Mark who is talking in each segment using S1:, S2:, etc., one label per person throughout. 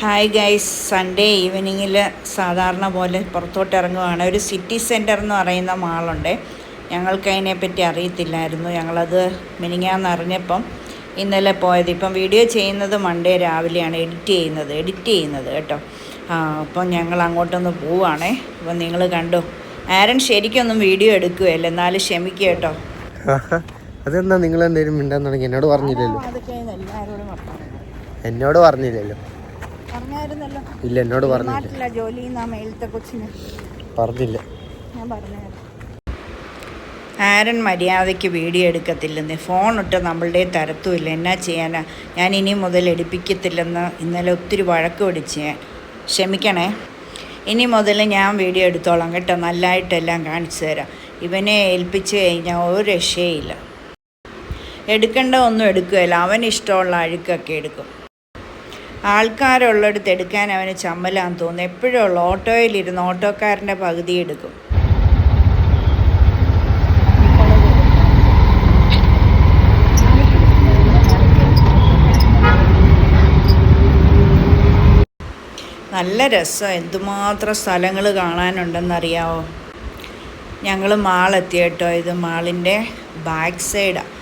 S1: Hi guys Sunday ഈവനിങ്ങിൽ സാധാരണ പോലെ പുറത്തോട്ട് ഇറങ്ങുവാണ്. ഒരു സിറ്റി സെന്റർ എന്ന് പറയുന്ന മാളുണ്ട് ഞങ്ങൾക്ക് അതിനെപ്പറ്റി അറിയത്തില്ലായിരുന്നു. ഞങ്ങളത് മിനിങ്ങാന്ന് അറിഞ്ഞപ്പം ഇന്നലെ പോയത്. ഇപ്പം വീഡിയോ ചെയ്യുന്നത് മൺഡേ രാവിലെയാണ് എഡിറ്റ് ചെയ്യുന്നത് എഡിറ്റ് ചെയ്യുന്നത് കേട്ടോ. ആ അപ്പം ഞങ്ങൾ അങ്ങോട്ടൊന്ന് പോവുകയാണേ അപ്പം നിങ്ങൾ കണ്ടു? ആരൻ ശരിക്കൊന്നും വീഡിയോ എടുക്കുകയല്ല. എന്നാലും ക്ഷമിക്കുക കേട്ടോ.
S2: അതെന്താ നിങ്ങൾ എന്തെങ്കിലും മിണ്ടാൻ തുടങ്ങി? എന്നോട് പറഞ്ഞില്ലല്ലോ. എന്നോട് പറഞ്ഞില്ലല്ലോ.
S1: പറഞ്ഞായിരുന്നല്ലോ.
S2: ഇല്ല എന്നോട് പറഞ്ഞില്ല.
S1: നാട്ടില ജോലി ചെയ്യുന്ന മേലത്തെ കൊച്ചിന്.
S2: പറഞ്ഞില്ല.
S1: ഞാൻ ആരൻ മര്യാദയ്ക്ക് വീഡിയോ എടുക്കത്തില്ലെന്ന്. ഫോണിട്ട് നമ്മളുടെ തരത്തുമില്ല എന്നാ ചെയ്യാനാ? ഞാൻ ഇനി മുതൽ എടുപ്പിക്കത്തില്ലെന്ന് ഇന്നലെ ഒത്തിരി വഴക്ക് പിടിച്ച് ഞാൻ ക്ഷമിക്കണേ. ഇനി മുതൽ ഞാൻ വീഡിയോ എടുത്തോളാം കേട്ടോ. നല്ലതായിട്ടെല്ലാം കാണിച്ചു തരാം. ഇവനെ ഏൽപ്പിച്ച് കഴിഞ്ഞാൽ ഒരു രക്ഷയില്ല. എടുക്കേണ്ട ഒന്നും എടുക്കുകയില്ല. അവൻ ഇഷ്ടമുള്ള അഴുക്കൊക്കെ എടുക്കും. ആൾക്കാരുള്ളിടത്ത് എടുക്കാൻ അവന് ചമ്മലാന്ന് തോന്നുന്നു. എപ്പോഴും ഉള്ള ഓട്ടോയിലിരുന്ന് ഓട്ടോക്കാരന്റെ പകുതി എടുക്കും. നല്ല രസം. എന്തുമാത്രം സ്ഥലങ്ങൾ കാണാനുണ്ടെന്നറിയാവോ? ഞങ്ങൾ മാളെത്തി കേട്ടോ. ഇത് മാളിന്റെ ബാക്ക് സൈഡാണ്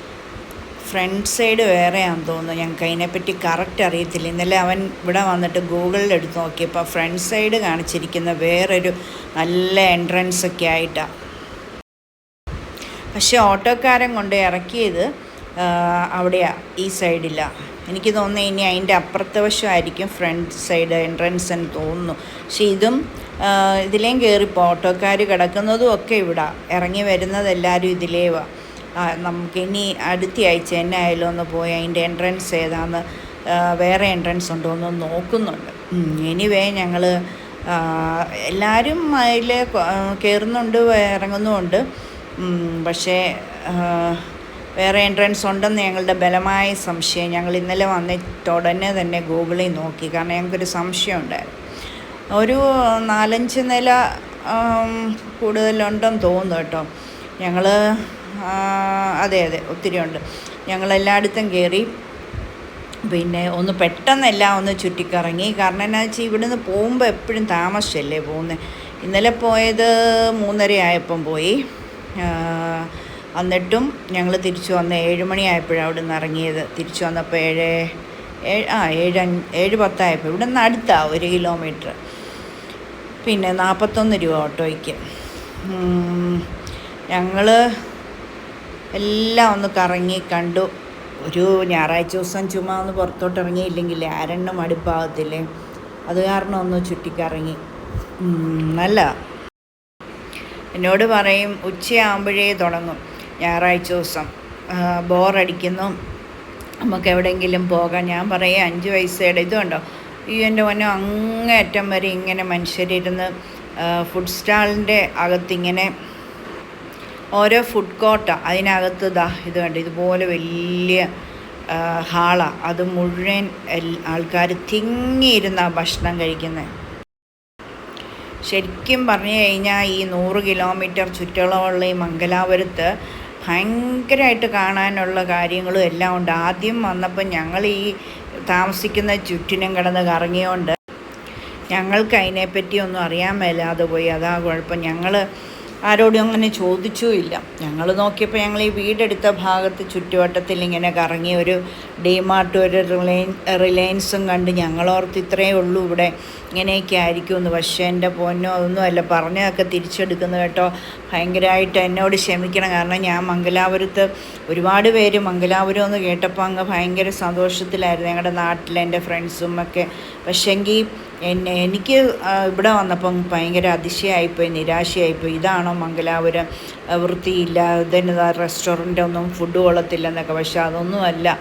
S1: ഫ്രണ്ട് സൈഡ് വേറെയാണെന്ന് തോന്നുന്നു. ഞങ്ങൾക്ക് അതിനെപ്പറ്റി കറക്റ്റ് അറിയത്തില്ല. ഇന്നലെ അവൻ ഇവിടെ വന്നിട്ട് ഗൂഗിളിൽ എടുത്ത് നോക്കിയപ്പോൾ ഫ്രണ്ട് സൈഡ് കാണിച്ചിരിക്കുന്ന വേറൊരു നല്ല എൻട്രൻസ് ഒക്കെ ആയിട്ടാണ് പക്ഷേ ഓട്ടോക്കാരൻ കൊണ്ട് ഇറക്കിയത് അവിടെയാണ് ഈ സൈഡിലാണ് എനിക്ക് തോന്നുന്നു ഇനി അതിന്റെ അപ്പുറത്തെ വശമായിരിക്കും ഫ്രണ്ട് സൈഡ് എൻട്രൻസ് എന്ന് തോന്നുന്നു. പക്ഷെ ഇതും ഇതിലേയും ഇതിലേം കയറിപ്പോൾ ഓട്ടോക്കാർ കിടക്കുന്നതും ഒക്കെ ഇവിടെ. ഇറങ്ങി വരുന്നത് എല്ലാവരും ഇതിലേവാ. ആ, നമുക്ക് ഇനി അടുത്ത ആഴ്ച എന്നെ ആയാലും ഒന്ന് പോയി അതിന്റെ എൻട്രൻസ് ഏതാന്ന് വേറെ എൻട്രൻസ് ഉണ്ടോ എന്ന് നോക്കുന്നുണ്ട്. എനിവേ ഞങ്ങൾ എല്ലാവരും അതിൽ കയറുന്നുണ്ട് ഇറങ്ങുന്നുമുണ്ട്. പക്ഷേ വേറെ എൻട്രൻസ് ഉണ്ടെന്ന് ഞങ്ങളുടെ ബലമായ സംശയം. ഞങ്ങൾ ഇന്നലെ വന്നിട്ട് ഉടനെ തന്നെ ഗൂഗിളിൽ നോക്കി കാരണം ഞങ്ങൾക്കൊരു സംശയം ഉണ്ടായിരുന്നു. ഒരു നാലഞ്ച് നില കൂടുതലുണ്ടെന്ന് തോന്നുന്നു കേട്ടോ. ഞങ്ങൾ അതെ അതെ ഒത്തിരി ഉണ്ട്. ഞങ്ങളെല്ലായിടത്തും കയറി പിന്നെ ഒന്ന് പെട്ടെന്നെല്ലാം ഒന്ന് ചുറ്റിക്കറങ്ങി. കാരണം എന്നാ വെച്ചാൽ ഇവിടുന്ന് പോകുമ്പോൾ എപ്പോഴും താമസിച്ചല്ലേ പോകുന്നത് ഇന്നലെ പോയത് മൂന്നര ആയപ്പം പോയി. എന്നിട്ടും ഞങ്ങൾ തിരിച്ചു വന്ന് ഏഴ് മണിയായപ്പോഴാണ് അവിടെ നിന്ന് ഇറങ്ങിയത്. തിരിച്ചു വന്നപ്പോൾ ഏഴ് ഏഴ് ആ ഏഴ് ഏഴ് പത്തായപ്പോൾ ഇവിടെ നിന്ന് അടുത്താണ് ഒരു കിലോമീറ്റർ പിന്നെ നാൽപ്പത്തൊന്ന് രൂപ ഓട്ടോയ്ക്ക്. ഞങ്ങൾ എല്ലാം ഒന്ന് കറങ്ങി കണ്ടു. ഒരു ഞായറാഴ്ച ദിവസം ചുമ്മാ ഒന്ന് പുറത്തോട്ട് ഇറങ്ങിയില്ലെങ്കിൽ ആരെണ്ണം അടുപ്പാകത്തില്ലേ? അത് കാരണം ഒന്ന് ചുറ്റിക്കറങ്ങി. നല്ല. എന്നോട് പറയും ഉച്ചയാകുമ്പോഴേ തുടങ്ങും ഞായറാഴ്ച ദിവസം. ബോറടിക്കുന്നു. നമുക്ക് എവിടെയെങ്കിലും പോകാം. ഞാൻ പറയും അഞ്ച് വയസ്സയുടെ ഇതുണ്ടോ? ഈ എന്റെ മോനെ അങ്ങേറ്റം വരെ ഇങ്ങനെ മനുഷ്യരിരുന്ന് ഫുഡ് സ്റ്റാളിന്റെ അകത്തിങ്ങനെ ഓരോ ഫുഡ് കോർട്ടാണ് അതിനകത്ത് ദാ ഇത് കണ്ട് ഇതുപോലെ വലിയ ഹാളാണ് അത് മുഴുവൻ ആൾക്കാർ തിങ്ങിയിരുന്ന ഭക്ഷണം കഴിക്കുന്നത് ശരിക്കും പറഞ്ഞു കഴിഞ്ഞാൽ ഈ നൂറ് കിലോമീറ്റർ ചുറ്റളവുള്ള ഈ മംഗലാപുരത്ത് ഭയങ്കരമായിട്ട് കാണാനുള്ള കാര്യങ്ങളും എല്ലാം ഉണ്ട്. ആദ്യം വന്നപ്പോൾ ഞങ്ങൾ ഈ താമസിക്കുന്ന ചുറ്റിനും കിടന്ന് കറങ്ങിയോണ്ട് ഞങ്ങൾക്ക് അതിനെപ്പറ്റി ഒന്നും അറിയാൻ മേലാതെ പോയി. അതാ കുഴപ്പം. ഞങ്ങൾ ആരോടും അങ്ങനെ ചോദിച്ചുമില്ല. ഞങ്ങൾ നോക്കിയപ്പോൾ ഞങ്ങൾ ഈ വീടെടുത്ത ഭാഗത്ത് ചുറ്റുവട്ടത്തിൽ ഇങ്ങനെ കറങ്ങി ഒരു ഡിമാർട്ട് ഒരു റിലയൻ റിലയൻസും കണ്ട് ഞങ്ങളോർത്ത് ഇത്രയേ ഉള്ളൂ ഇവിടെ. ഇങ്ങനെയൊക്കെ ആയിരിക്കുമെന്ന്. പക്ഷേ എന്റെ പൊന്നോ അതൊന്നും അല്ല. പറഞ്ഞതൊക്കെ തിരിച്ചെടുക്കുന്നു കേട്ടോ. ഭയങ്കരമായിട്ട് എന്നോട് ക്ഷമിക്കണം. കാരണം ഞാൻ മംഗലാപുരത്ത് ഒരുപാട് പേര് മംഗലാപുരം എന്ന് കേട്ടപ്പോൾ അങ്ങ് ഭയങ്കര സന്തോഷത്തിലായിരുന്നു. ഞങ്ങളുടെ നാട്ടിലെ എന്റെ ഫ്രണ്ട്സും ഒക്കെ. പക്ഷേങ്കിൽ എന്നെ എനിക്ക് ഇവിടെ വന്നപ്പം ഭയങ്കര അതിശയമായിപ്പോയി നിരാശയായിപ്പോയി. ഇതാണോ മംഗലാപുരം ആ, വൃത്തിയില്ല ഇതിന് റെസ്റ്റോറന്റ് ഒന്നും ഫുഡ് കൊള്ളത്തില്ലെന്നൊക്കെ പക്ഷെ അതൊന്നുമല്ല.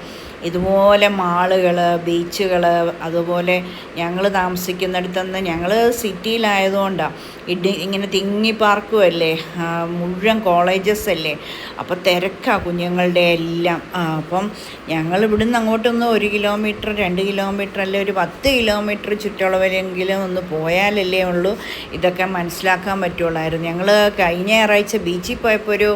S1: ഇതുപോലെ മാളുകൾ ബീച്ചുകൾ അതുപോലെ ഞങ്ങൾ താമസിക്കുന്നിടത്തുനിന്ന് ഞങ്ങൾ സിറ്റിയിലായതുകൊണ്ടാണ് ഇടി ഇങ്ങനെ തിങ്ങി പാർക്കുമല്ലേ മുഴുവൻ കോളേജസ് അല്ലേ അപ്പോൾ തിരക്കാണ് കുഞ്ഞുങ്ങളുടെ എല്ലാം. അപ്പം ഞങ്ങൾ ഇവിടുന്ന് അങ്ങോട്ടൊന്ന് ഒരു കിലോമീറ്റർ രണ്ട് കിലോമീറ്റർ അല്ലെ ഒരു പത്ത് കിലോമീറ്റർ ചുറ്റളവിലെങ്കിലും ഒന്ന് പോയാലല്ലേ ഉള്ളൂ. ഇതൊക്കെ മനസ്സിലാക്കാൻ പറ്റുള്ളായിരുന്നു. ഞങ്ങൾ കഴിഞ്ഞ ഞായറാഴ്ച ബീച്ചിൽ പോയപ്പോൾ ഒരു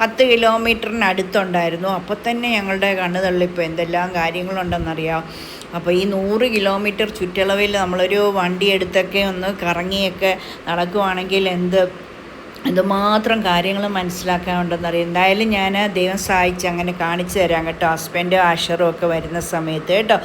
S1: പത്ത് കിലോമീറ്ററിനടുത്തുണ്ടായിരുന്നു അപ്പോൾ തന്നെ ഞങ്ങളുടെ കണ്ണു തള്ളിപ്പോൾ എന്തെല്ലാം കാര്യങ്ങളുണ്ടെന്നറിയാം. അപ്പോൾ ഈ നൂറ് കിലോമീറ്റർ ചുറ്റളവിൽ നമ്മളൊരു വണ്ടി എടുത്തൊക്കെ ഒന്ന് കറങ്ങിയൊക്കെ നടക്കുവാണെങ്കിൽ എന്ത് എന്തുമാത്രം കാര്യങ്ങൾ മനസ്സിലാക്കാനുണ്ടെന്നറിയാം. എന്തായാലും ഞാൻ ദൈവം സഹായിച്ച് അങ്ങനെ കാണിച്ചു തരാം കേട്ടോ. ഹസ്ബൻഡും ആഷറും ഒക്കെ വരുന്ന സമയത്ത് കേട്ടോ.